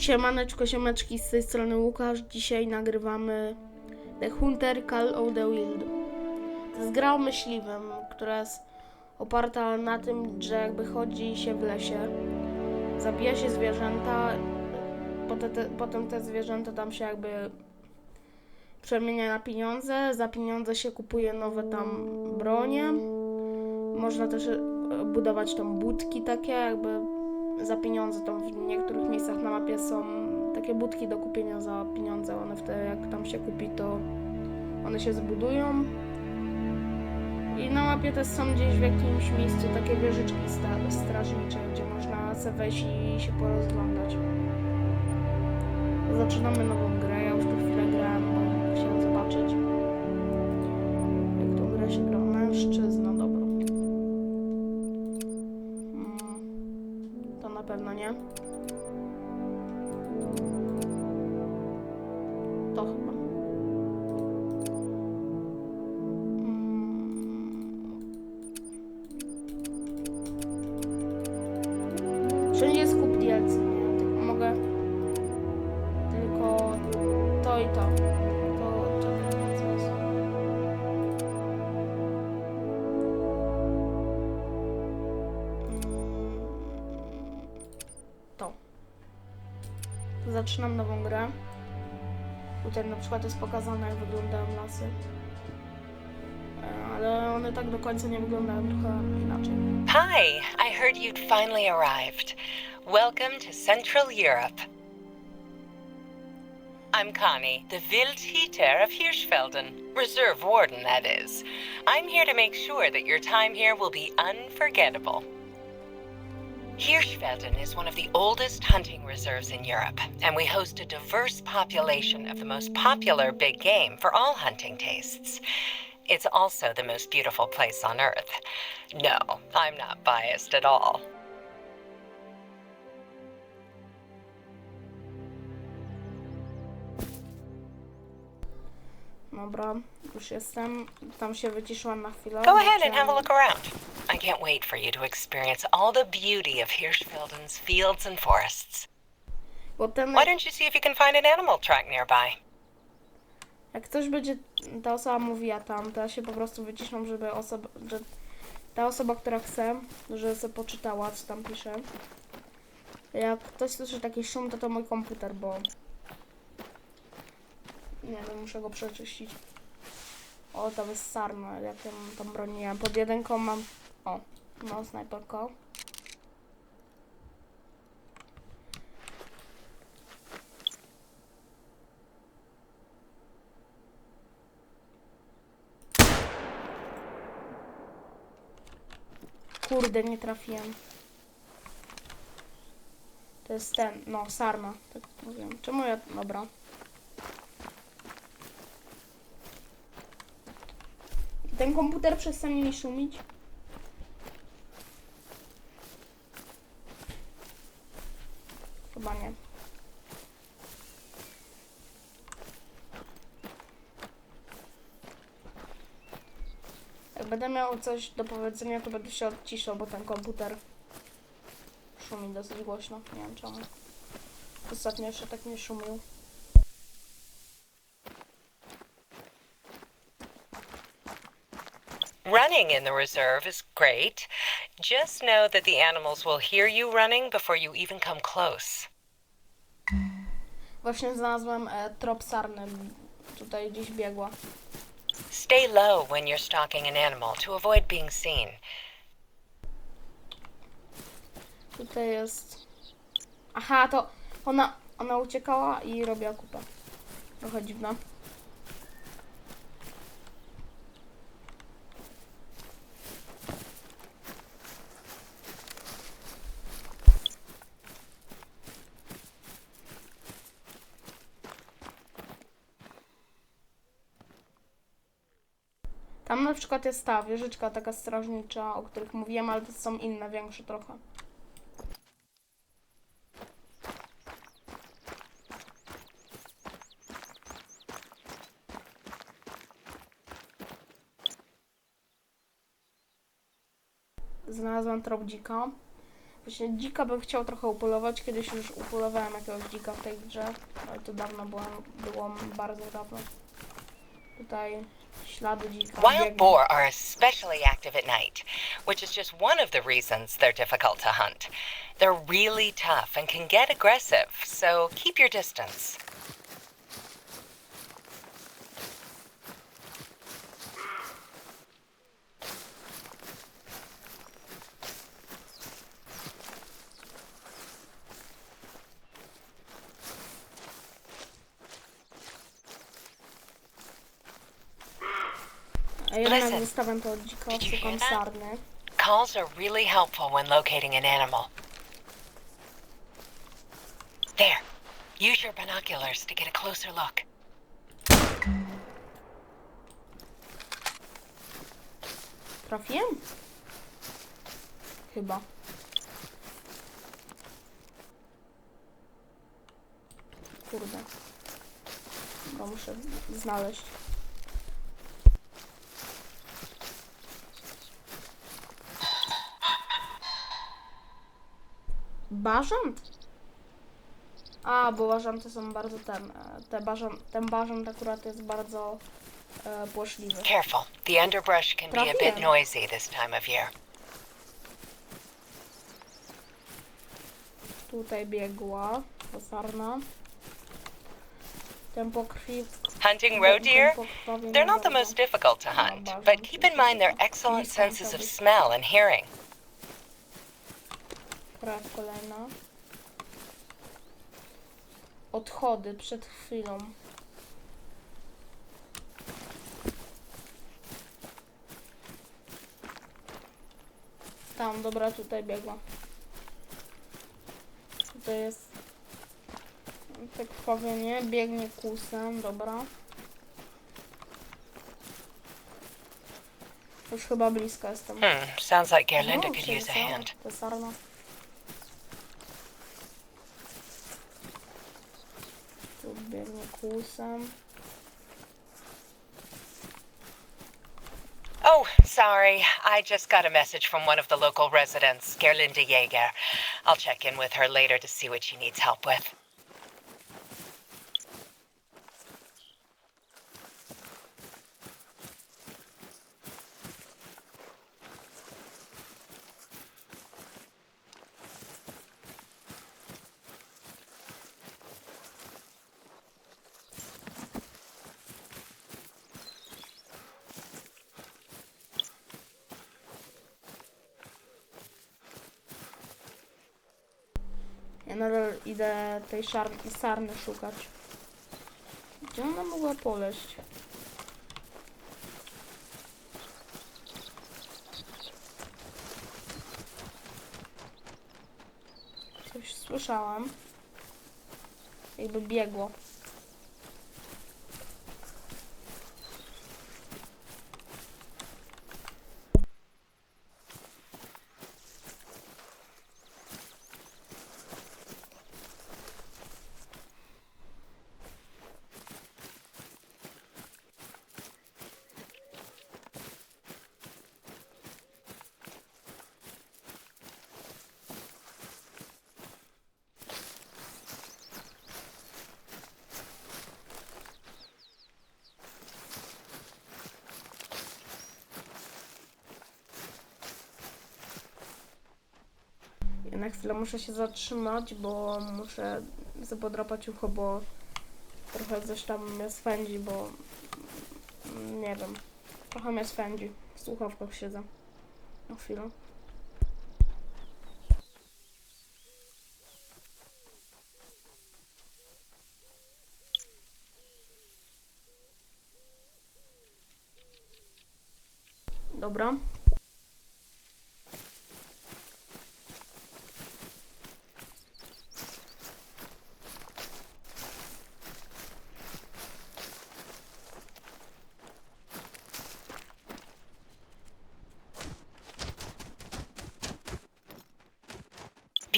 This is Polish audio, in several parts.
Siemaneczko, siemeczki, z tej strony Łukasz. Dzisiaj nagrywamy The Hunter Call of the Wild. To jest gra o myśliwym, która jest oparta na tym, że jakby chodzi się w lesie, zabija się zwierzęta, potem te, potem te zwierzęta tam się jakby przemienia na pieniądze, za pieniądze się kupuje nowe tam bronie. Można też e, budować tam budki takie, jakby za pieniądze. Tam w niektórych miejscach na mapie są takie budki do kupienia za pieniądze. One wtedy, jak tam się kupi, to one się zbudują. I na mapie też są gdzieś w jakimś miejscu takie wieżyczki strażnicze, gdzie można sobie wejść i się porozglądać. Zaczynamy nową grę. Pewno nie. Zaczynam nową grę. Tutaj na przykład jest pokazane, jak wyglądają lasy. Ale one tak do końca nie wyglądają, trochę inaczej. Hi, I heard you'd finally arrived. Welcome to Central Europe. I'm Connie, the Wildhüter of Hirschfelden. Reserve Warden, that is. I'm here to make sure that your time here will be unforgettable. Hirschfelden is one of the oldest hunting reserves in Europe, and we host a diverse population of the most popular big game for all hunting tastes. It's also the most beautiful place on Earth. No, I'm not biased at all. Dobra, już jestem. Tam się wyciszyłam na chwilę. Go ahead and have a look around. I can't wait for you to experience all the beauty of Hirschfelden's fields and forests. Bo ten, Why don't you see if you can find an animal track nearby? jak ktoś będzie, ta osoba mówiła tam, to ja się po prostu wyciszam, żeby osoba, że ta osoba, która chce, że sobie poczytała, co tam pisze. Jak ktoś słyszy taki szum, to to mój komputer, bo nie wiem, muszę go przeczyścić. O, tam jest sarna, jak ja mam tam broniłem. Pod jedynką mam, o, no, snajperka. Kurde, nie trafiłem. To jest ten, no, sarna, tak mówiłem. Czemu ja, dobra. Ten komputer przestanie mi szumić. Chyba nie. Jak będę miał coś do powiedzenia, to będę się odciszał, bo ten komputer szumi dosyć głośno. Nie wiem czemu. Ostatnio jeszcze tak nie szumił. Running in the reserve is great. Just know that the animals will hear you running before you even come close. Właśnie znalazłem e, trop sarny. Tutaj gdzieś biegła. Stay low when you're stalking an animal to avoid being seen. Tutaj jest... Aha, to ona, ona uciekała i robiła kupę. Trochę dziwne. Tam na przykład jest ta wieżyczka taka strażnicza, o których mówiłem, ale to są inne, większe trochę. Znalazłam trop dzika. Właśnie dzika bym chciał trochę upolować. Kiedyś już upolowałem jakiegoś dzika w tej grze, ale to dawno było, było bardzo dawno. Tutaj. Wild boar are especially active at night, which is just one of the reasons they're difficult to hunt. They're really tough and can get aggressive, so keep your distance. A jednak Listen. zostawiam to od Did you szukam hear that? sarny. Calls are really helpful when locating an animal. There. Use your binoculars to get a closer look. Trafiłem? Chyba. Kurde. Bo muszę znaleźć. Bażant? A, bo bażanty są bardzo ten. Te bażan, ten bażant akurat jest bardzo e, płoszliwy. Careful. The underbrush can be a bit Trafiłem. noisy this time of year. Tutaj biegła sarna. Tempo krwi. Hunting roe deer? They're not the most difficult to hunt, but keep in mind their excellent senses of smell and hearing. Krew kolejna. Odchody przed chwilą. Tam, dobra, tutaj biegła. Tutaj jest te krwawienie, biegnie kusem, dobra. Już chyba blisko jestem. Hmm, sounds like Gerlinda No, could use a hand. To sarna. Oh, sorry. I just got a message from one of the local residents, Gerlinda Jaeger. I'll check in with her later to see what she needs help with. Ja nadal idę tej sarny szukać. Gdzie ona mogła poleść? Coś słyszałam. Jakby biegło. Ja na chwilę muszę się zatrzymać, bo muszę zapodrapać ucho, bo trochę coś tam mnie swędzi, bo nie wiem, trochę mnie swędzi. W słuchawkach siedzę. Na chwilę. Dobra.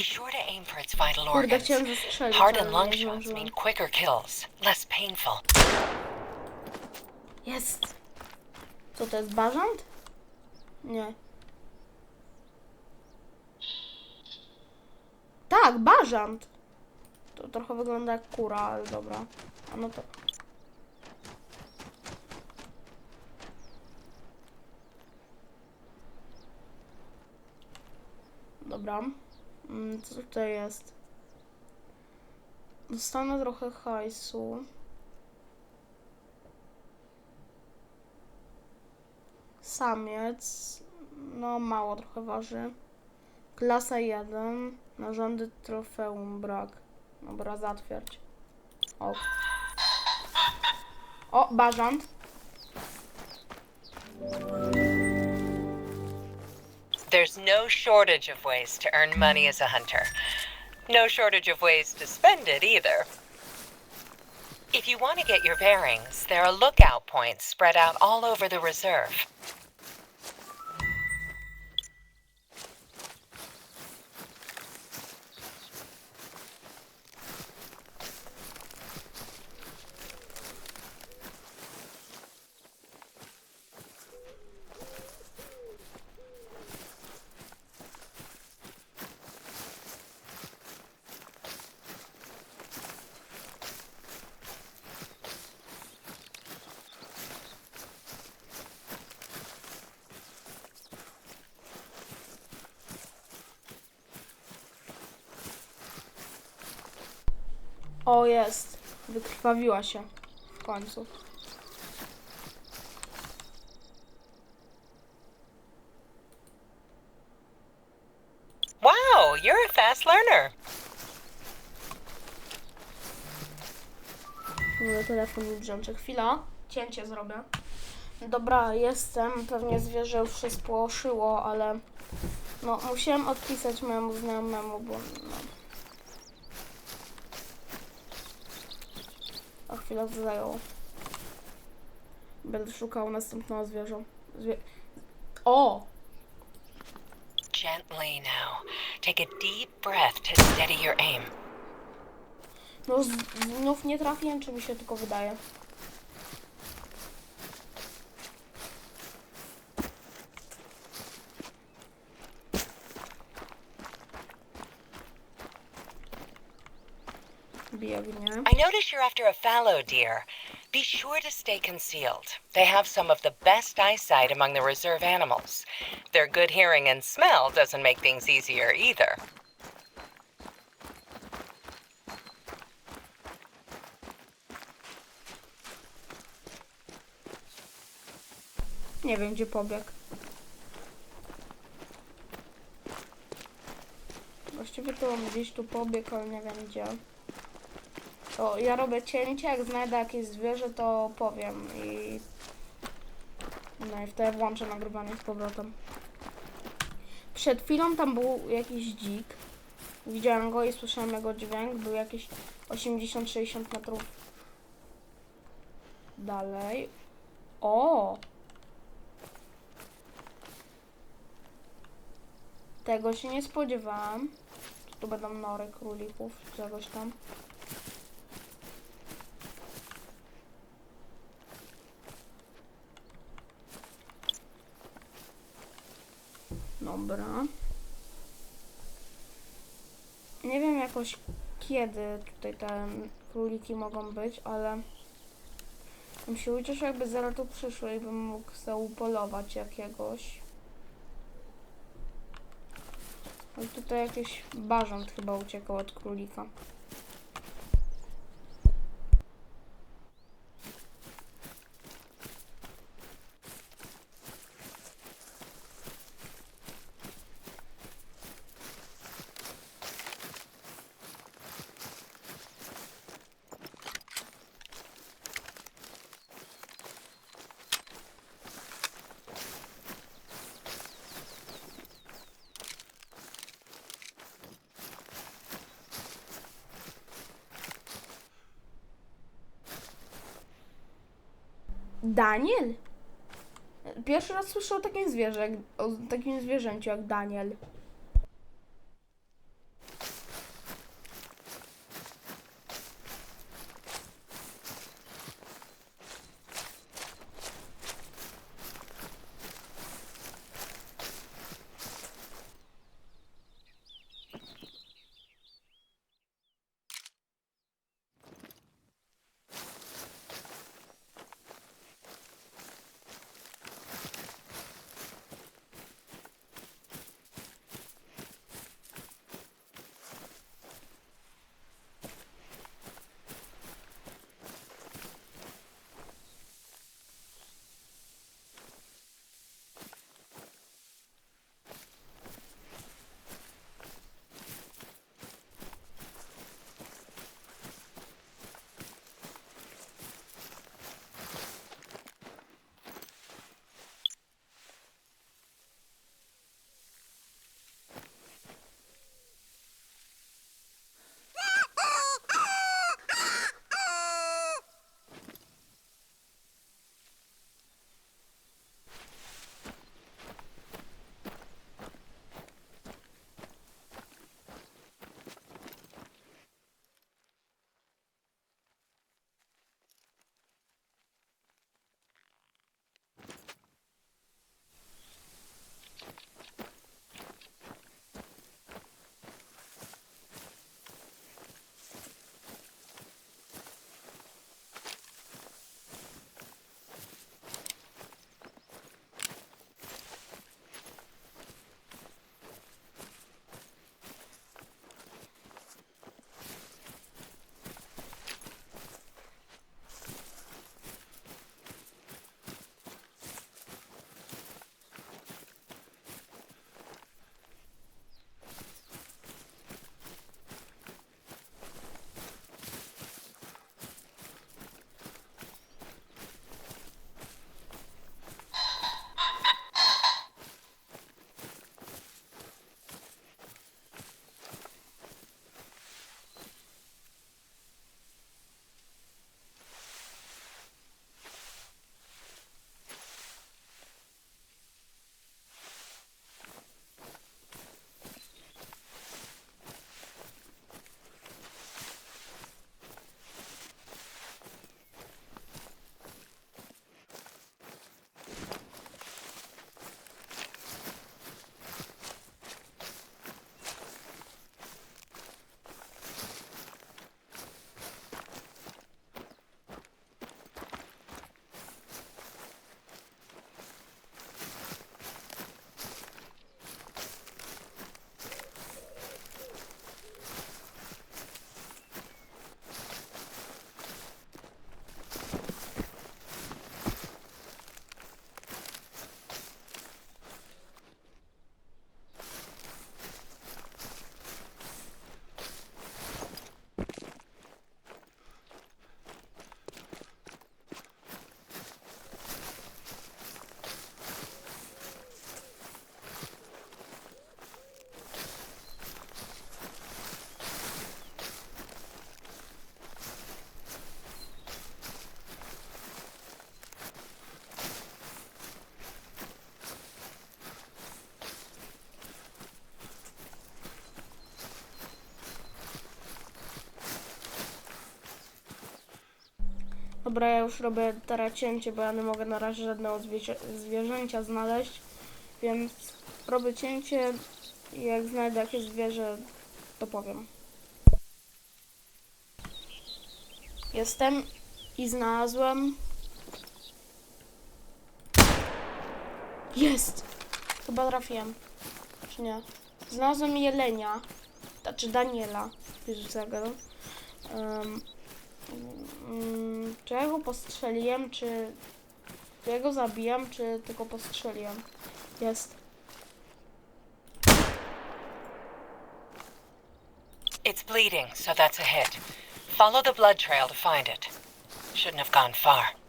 Be sure to aim for its vital Kurde, organs. chciałem zastrzelić, Heart ale and nie shots zdążyłam. mean quicker kills, less painful. Jest! Co to jest, bażant? Nie. Tak, bażant. To trochę wygląda jak kura, ale dobra. A no to... Dobra. Mm, Co tutaj jest? Dostanę trochę hajsu. Samiec. No, mało trochę waży. Klasa 1. Narządy trofeum brak. Dobra, zatwierdź. O. O, bażant. There's no shortage of ways to earn money as a hunter. No shortage of ways to spend it either. If you want to get your bearings, there are lookout points spread out all over the reserve. O, jest. Wykrwawiła się. W końcu. Wow, you're a fast learner. Mogę telefon mi wziąć. Chwila. Cięcie zrobię. Dobra, jestem. Pewnie zwierzę już się spłoszyło, ale... No, musiałem odpisać mojemu znajomemu, bo... No. A chwilę to zajęło. Będę szukał następnego zwierzę. Zwie... O! Gently now. Take a deep breath to steady your aim. No, znów nie trafiłem, czy mi się tylko wydaje? I notice you're after a fallow deer. Be sure to stay concealed. They have some of the best eyesight among the reserve animals. Their good hearing and smell doesn't make things easier either. Nie wiem, gdzie pobiegł. Właściwie to on gdzieś tu pobiegł, ale nie wiem gdzie. To ja robię cięcie, jak znajdę jakieś zwierzę, to powiem i... No i wtedy włączę nagrywanie z powrotem. Przed chwilą tam był jakiś dzik. Widziałem go i słyszałem jego dźwięk. Był jakieś 80-60 metrów dalej. O! Tego się nie spodziewałam. Tu będą nory królików, czegoś tam. Dobra. Nie wiem jakoś kiedy tutaj te króliki mogą być, ale bym się ucieszył jakby zaraz tu przyszły i bym mógł sobie upolować jakiegoś. Ale tutaj jakiś barząd chyba uciekał od królika. Daniel? Pierwszy raz słyszę o takim zwierzę, o takim zwierzęciu jak Daniel. Dobra, ja już robię teraz cięcie, bo ja nie mogę na razie żadnego zwierzę zwierzęcia znaleźć, więc robię cięcie i jak znajdę jakieś zwierzę, to powiem. Jestem i znalazłem. Jest! Chyba trafiłem. Czy nie? Znalazłem jelenia. Znaczy Daniela. Wiesz co ja gadam? Mm, czy ja go postrzeliłem, czy... Czy ja go zabijam, czy tylko postrzeliłem? Jest. It's bleeding, so that's a hit. Follow the blood trail to find it. Shouldn't have gone far.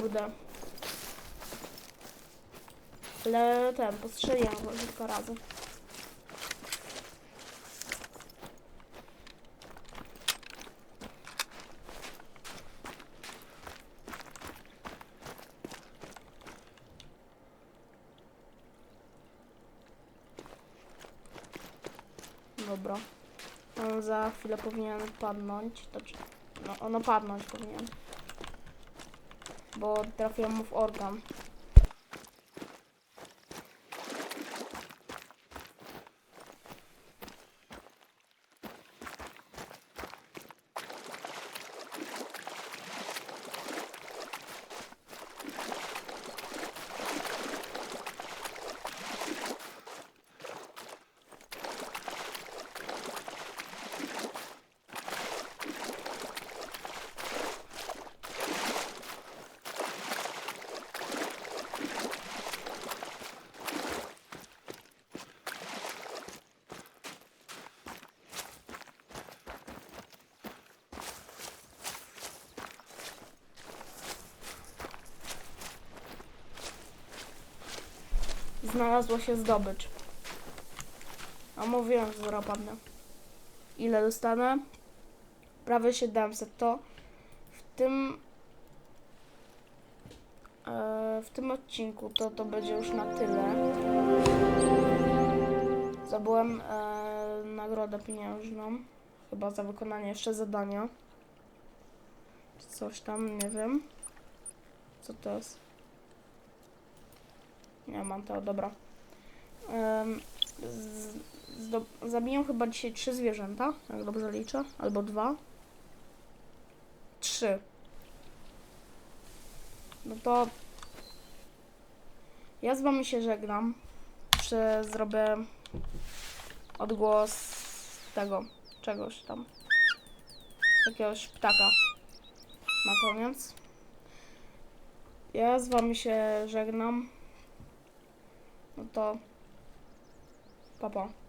Kurde. Ale ten, postrzeliłem go kilka razy. Dobra. On za chwilę powinien padnąć. Znaczy, no, ono padnąć powinien. Bo trafiłem mu w organ. Znalazła się zdobycz. A mówiłem, że padnę. Ile dostanę? Prawie 700 to w tym e, w tym odcinku to to będzie już na tyle. Zabyłem e, nagrodę pieniężną. Chyba za wykonanie jeszcze zadania. Coś tam, nie wiem. Co to jest? Nie mam to, dobra. Um, zabiję chyba dzisiaj trzy zwierzęta, jak dobrze liczę, albo dwa. Trzy. No to ja z wami się żegnam. Czy zrobię odgłos tego, czegoś tam. Jakiegoś ptaka. Na koniec. Ja z wami się żegnam. No to. Papa.